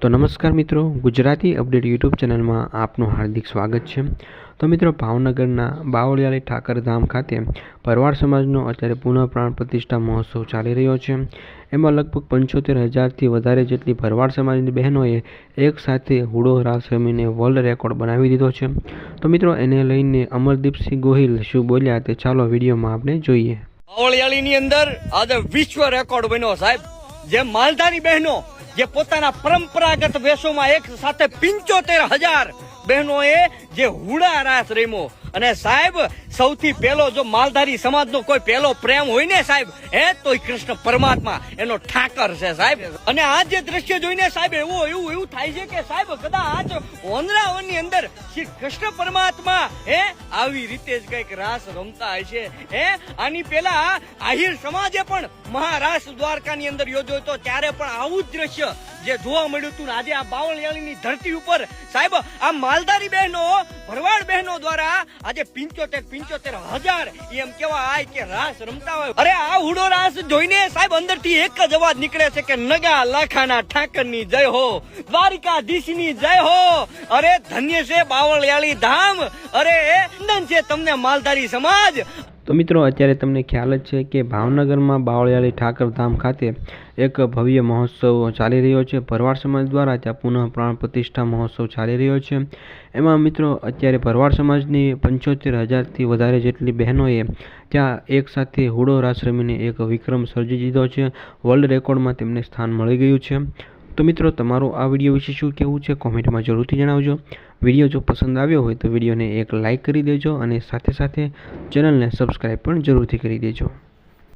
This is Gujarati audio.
તો નમસ્કાર મિત્રો, ગુજરાતી અપડેટ યુટ્યુબ ચેનલમાં આપનું હાર્દિક સ્વાગત છે. તો મિત્રો, ભાવનગરના બાવળિયાળી ઠાકરધામ ખાતે ભરવાડ સમાજનો અત્યારે પુનઃ પ્રાણ પ્રતિષ્ઠા મહોત્સવ ચાલી રહ્યો છે. એમાં લગભગ પંચોતેર હજારથી વધારે જેટલી ભરવાડ સમાજની બહેનોએ એક સાથે હુડો રાસ રમીને વર્લ્ડ રેકોર્ડ બનાવી દીધો છે. તો મિત્રો, એને લઈને અમરદીપસિંહ ગોહિલ શું બોલ્યા તે ચાલો વિડીયોમાં આપણે જોઈએ. બાવળિયાળીની અંદર આજે વિશ્વ રેકોર્ડ બન્યો સાહેબ. જે માલધારી બહેનો જે પોતાના પરંપરાગત વેશોમાં એક સાથે પિંચોતેર હજાર બહેનોએ જે હુડા રાસ રેમો અને સાહેબ, સૌથી પહેલો જો માલધારી સમાજનો કોઈ પહેલો પ્રેમ હોય ને સાહેબ, હે તો કૃષ્ણ પરમાત્મા એનો ઠાકર છે સાહેબ. અને આ જે દ્રશ્ય જોઈને સાહેબ, એવું એવું એવું થાય છે કે સાહેબ, કદાચ ઓનરાઓની અંદર શ્રી કૃષ્ણ પરમાત્મા, હે આવી રીતે જ કંઈક રાસ રમતા હશે હે? આની પેલા આહિર સમાજે પણ મહારાસ દ્વારકાની અંદર યોજો તો ત્યારે પણ આવું જ દ્રશ્ય જે જોવા મળ્યું હતું આજે આ બાવળિયાળીની ધરતી ઉપર, સાહેબ, આ માલધારી બહેનો, ભરવાડ બહેનો દ્વારા આજે પિંચોતેર પિંચોતેર હજાર એમ કેવાય કે રાસ રમતા હોય. અરે, આ હુડો રાસ જોઈને સાહેબ અંદરથી એક જ અવાજ નીકળે છે કે નગા લાખાના ઠાકરની જય હો, દ્વારિકાધીશની જય હો. અરે, ધન્ય છે બાવળિયાળી ધામ. અરે છે તમને માલધારી સમાજ. તો મિત્રો, અત્યારે તમને ખ્યાલ જ છે કે ભાવનગરમાં બાવળિયાળી ઠાકરધામ ખાતે એક ભવ્ય મહોત્સવ ચાલી રહ્યો છે. ભરવાડ સમાજ દ્વારા ત્યાં પુનઃ પ્રાણ પ્રતિષ્ઠા મહોત્સવ ચાલી રહ્યો છે. એમાં મિત્રો, અત્યારે ભરવાડ સમાજની પંચોતેર હજારથી વધારે જેટલી બહેનોએ ત્યાં એક સાથે હુડો રાસ રમીને એક વિક્રમ સર્જી દીધો છે. વર્લ્ડ રેકોર્ડમાં તેમને સ્થાન મળી ગયું છે. તો મિત્રો, તમારું આ વીડિયો વિશે શું કહેવું છે કોમેન્ટમાં જરૂરથી જણાવજો. વીડિયો જો પસંદ આવ્યો હોય તો વિડીયોને એક લાઇક કરી દેજો અને સાથે સાથે ચેનલને સબસ્ક્રાઈબ પણ જરૂરથી કરી દેજો.